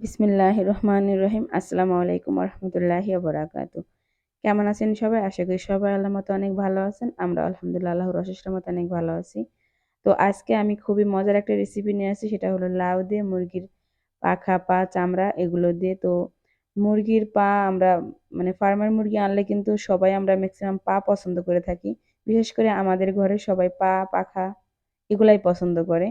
বিসমিল্লাহ রহমান রহিম। আসসালামু আলাইকুম রহমতুল্লাহি বরাকাত কেমন আছেন সবাই? আশা করি সবাই আল্লাহ মতো অনেক ভালো আছেন। আমরা আলহামদুলিল্লাহ আল্লাহর অশেষের মতো অনেক ভালো আছি। তো আজকে আমি খুবই মজার একটা রেসিপি নিয়ে আসি সেটা হলো লাউ দিয়ে মুরগির পাখা পা, চামড়া এগুলো দিয়ে। তো মুরগির পা আমরা মানে ফার্মার মুরগি আনলে কিন্তু সবাই আমরা ম্যাক্সিমাম পা পছন্দ করে থাকি। বিশেষ করে আমাদের ঘরে সবাই পা পাখা এগুলাই পছন্দ করে।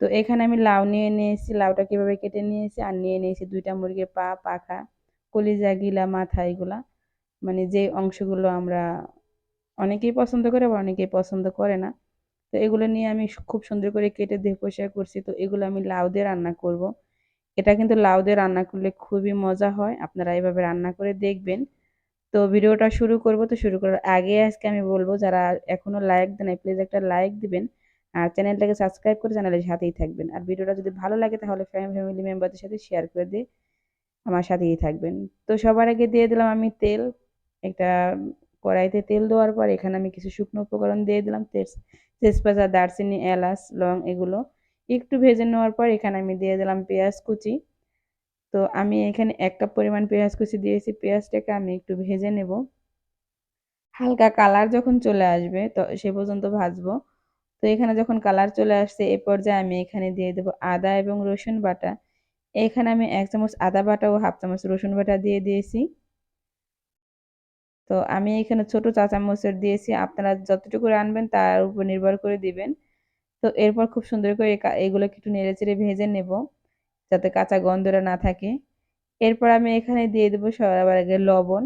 তো এখানে আমি লাউ নিয়ে নিয়েছি, লাউটা কীভাবে কেটে নিয়েছি আর নিয়ে নিয়েছি দুইটা মুরগির পা, পাখা, কলিজা, গিলা, মাথা, এগুলা। মানে যে অংশগুলো আমরা অনেকেই পছন্দ করে বা অনেকেই পছন্দ করে না। তো এগুলো নিয়ে আমি খুব সুন্দর করে কেটে ধুয়ে পরিষ্কার করছি। তো এগুলো আমি লাউ দিয়ে রান্না করব। এটা কিন্তু লাউ দিয়ে রান্না করলে খুবই মজা হয়। আপনারা এইভাবে রান্না করে দেখবেন। তো ভিডিওটা শুরু করব। তো শুরু করার আগে আজকে আমি বলব, যারা এখনও লাইক দেন প্লিজ একটা লাইক দিবেন। আর চ্যানেলটাকে সাবস্ক্রাইব করে চ্যানেলের সাথেই থাকবেন। আর ভিডিওটা যদি ভালো লাগে, তাহলে ফ্যামিলি মেম্বারদের সাথে শেয়ার করে দিয়ে আমার সাথেই থাকবেন। তো সবার আগে দিয়ে দিলাম আমি তেল। একটা কড়াইতে তেল দেওয়ার পর এখানে আমি কিছু শুকনো উপকরণ দিয়ে দিলাম। তেজপাতা, দারচিনি, এলাচ, লং এগুলো একটু ভেজে নেওয়ার পর এখানে আমি দিয়ে দিলাম পেঁয়াজ কুচি। তো আমি এখানে এক কাপ পরিমাণ পেঁয়াজ কুচি দিয়েছি। পেঁয়াজটাকে আমি একটু ভেজে নেব। হালকা কালার যখন চলে আসবে, তো সে পর্যন্ত ভাজবো। তো এখানে যখন কালার চলে আসছে, এ পর্যায়ে আমি এখানে দিয়ে দেবো আদা এবং রসুন বাটা। এখানে আমি এক চামচ আদা বাটা ও হাফ চামচ রসুন বাটা দিয়ে দিয়েছি। তো আমি এখানে ছোট চা চামচের দিয়েছি, আপনারা যতটুকু রানবেন তার উপর নির্ভর করে দিবেন। তো এরপর খুব সুন্দর করে এগুলোকে একটু নেড়ে চেড়ে ভেজে নেব, যাতে কাঁচা গন্ধটা না থাকে। এরপর আমি এখানে দিয়ে দেবো সবার আগে লবণ।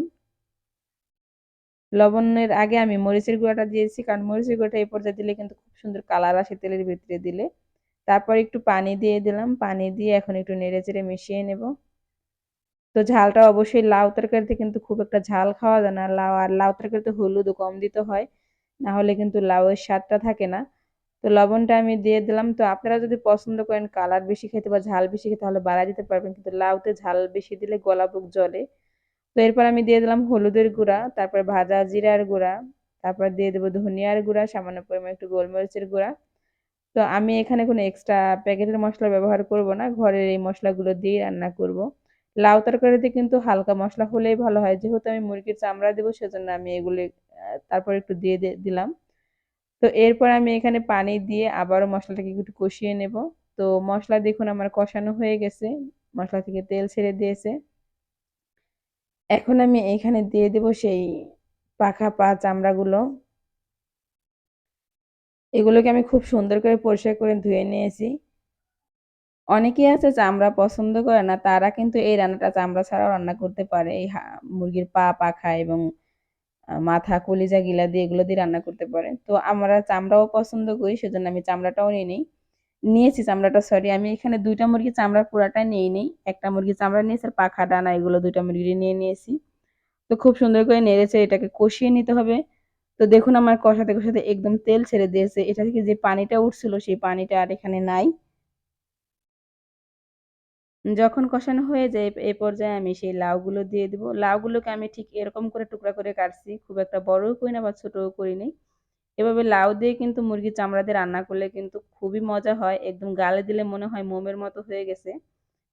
লবণের আগে আমি মরিচের গুঁড়াটা দিয়েছি, কারণ মরিচের গুঁড়াটা এই পর্যায়ে দিলে কিন্তু খুব সুন্দর কালার আসে তেলের ভিতরে দিলে। তারপর একটু পানি দিয়ে দিলাম, পানি দিয়ে এখন একটু নেড়ে চেড়ে মিশিয়ে নেব। তো ঝালটা অবশ্যই লাউ তরকারিতে কিন্তু খুব একটা ঝাল খাওয়া যায় না, লাউ আর লাউ তরকারিতে হলুদও কম দিতে হয়, না হলে কিন্তু লাউয়ের স্বাদটা থাকে না। তো লবণটা আমি দিয়ে দিলাম, তো আপনারা যদি পছন্দ করেন কালার বেশি খেতে বা ঝাল বেশি খেতে তাহলে বাড়া দিতে পারবেন, কিন্তু লাউতে ঝাল বেশি দিলে গলা বুক জলে তো এরপর আমি দিয়ে দিলাম হলুদের গুঁড়া, তারপর ভাজা জিরার গুঁড়া, তারপর দিয়ে দেবো ধনিয়ার গুঁড়া, সামান্য পরিমাণ একটু গোলমরিচের গুঁড়া। তো আমি এখানে কোনো এক্সট্রা প্যাকেটের মশলা ব্যবহার করব না, ঘরের এই মশলাগুলো দিয়ে রান্না করব। লাউ তরকারিতে কিন্তু হালকা মশলা হলেই ভালো হয়, যেহেতু আমি মুরগির চামড়া দেবো সেজন্য আমি এগুলো তারপর একটু দিয়ে দিলাম। তো এরপর আমি এখানে পানি দিয়ে আবারও মশলাটাকে একটু কষিয়ে নেব। তো মশলা দেখুন আমার কষানো হয়ে গেছে, মশলা থেকে তেল ছেড়ে দিয়েছে। এখন আমি এখানে দিয়ে দেব সেই পাখা পা চামড়াগুলো। এগুলোকে আমি খুব সুন্দর করে পরিষ্কার করে ধুয়ে নিয়েছি। অনেকেই আছে চামড়া পছন্দ করে না, তারা কিন্তু এই রান্নাটা চামড়া ছাড়াও রান্না করতে পারে। এই মুরগির পা, পাখা এবং মাথা, কলিজা, গিলা দিয়ে এগুলো দিয়ে রান্না করতে পারে। তো আমরা চামড়াও পছন্দ করি, সেজন্য আমি চামড়াটাও নিয়ে নিই। নিয়েছি চামড়াটা সরি আমি এখানে দুইটা মুরগি চামড়ার পুরাটা নিয়ে নিই। একটা মুরগি চামড়া নিয়েছি আর পাখা ডানা, এগুলো দুইটা মুরগি নিয়ে নিয়েছি। তো খুব সুন্দর করে নেড়েছে এটাকে কষিয়ে নিতে হবে। তো দেখুন আমার কষাতে কষাতে একদম তেল ছেড়ে দিয়েছে। এটা থেকে যে পানিটা উঠছিল সেই পানিটা আর এখানে নাই। যখন কষানো হয়ে যায় এই পর্যায়ে আমি সেই লাউগুলো দিয়ে দিব। লাউগুলোকে আমি ঠিক এরকম করে টুকরা করে কাটছি। খুব একটা বড়ও করি না বা ছোটও করি নি এভাবে লাউ দিয়ে কিন্তু মুরগির চামড়া দিয়ে রান্না করলে কিন্তু খুবই মজা হয়। একদম গালে দিলে মনে হয় মোমের মতো হয়ে গেছে।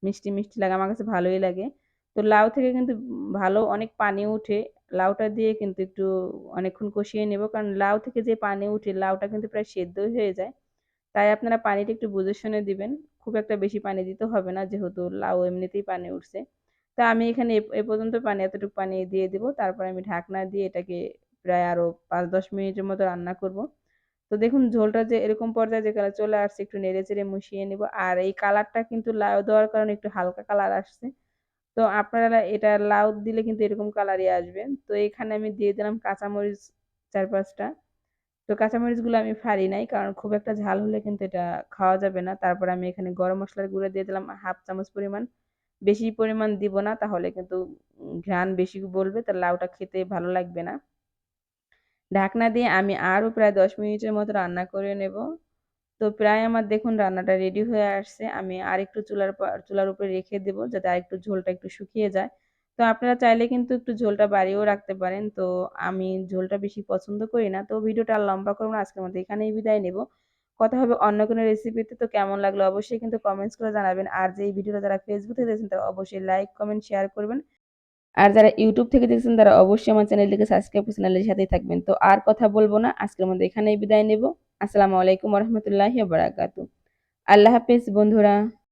মিষ্টি মিষ্টি লাগে, আমার কাছে ভালোই লাগে। তো লাউ থেকে কিন্তু ভালো অনেক পানি উঠে। লাউটা দিয়ে কিন্তু একটু অনেকক্ষণ কষিয়ে নেব। কারণ লাউ থেকে যে পানি উঠে, লাউটা কিন্তু প্রায় সেদ্ধই হয়ে যায়। তাই আপনারা পানিটা একটু বুঝে শুনে দিবেন। খুব একটা বেশি পানি দিতে হবে না, যেহেতু লাউ এমনিতেই পানি উঠছে। তা আমি এখানে এ পর্যন্ত পানি, এতটুকু পানি দিয়ে দিব। তারপর আমি ঢাকনা দিয়ে এটাকে প্রায় আরও পাঁচ দশ মিনিটের মতো রান্না করব। তো দেখুন, ঝোলটা যে এরকম পর্যায়ে যে কালার চলে আসছে, একটু নেড়ে চেড়ে মুশিয়ে নেব। আর এই কালারটা কিন্তু লাউ দেওয়ার কারণে একটু হালকা কালার আসছে। তো আপনারা এটা লাউ দিলে কিন্তু এরকম কালারই আসবে। তো এখানে আমি দিয়ে দিলাম কাঁচামরিচ চার পাঁচটা তো কাঁচামরিচগুলো আমি ফাড়ি নাই, কারণ খুব একটা ঝাল হলে কিন্তু এটা খাওয়া যাবে না। তারপর আমি এখানে গরম মশলার গুঁড়ো দিয়ে দিলাম হাফ চামচ পরিমাণ। বেশি পরিমাণ দিব না, তাহলে কিন্তু ঘ্রাণ বেশি বলবে তার লাউটা খেতে ভালো লাগবে না। ঢাকনা দিয়ে আমি আরও প্রায় দশ মিনিটের মতো রান্না করে নেব। তো প্রায় আমার দেখুন রান্নাটা রেডি হয়ে আসছে। আমি আর একটু চুলার চুলার উপরে রেখে দেবো যাতে আর একটু ঝোলটা একটু শুকিয়ে যায়। তো আপনারা চাইলে কিন্তু একটু ঝোলটা বাড়িয়েও রাখতে পারেন। তো আমি ঝোলটা বেশি পছন্দ করি না। তো ভিডিওটা আর লম্বা করব না। আজকের মতো এখানেই বিদায় নেব। কথা হবে অন্য কোনো রেসিপিতে তো কেমন লাগল অবশ্যই কিন্তু কমেন্টস করে জানাবেন। আর যে এই ভিডিওটা যারা ফেসবুক দেখছেন, তারা অবশ্যই লাইক কমেন্ট শেয়ার করবেন। আর যারা ইউটিউব থেকে দেখছেন, তারা অবশ্যই আমার চ্যানেলটিকে সাবস্ক্রাইব করে চ্যানেলের সাথেই থাকবেন। তো আর কথা বলব না, আজকের মধ্যে এখানেই বিদায় নেব। আসসালামু আলাইকুম রহমতুল্লাহ বারাকাতু আল্লাহ হাফিজ বন্ধুরা।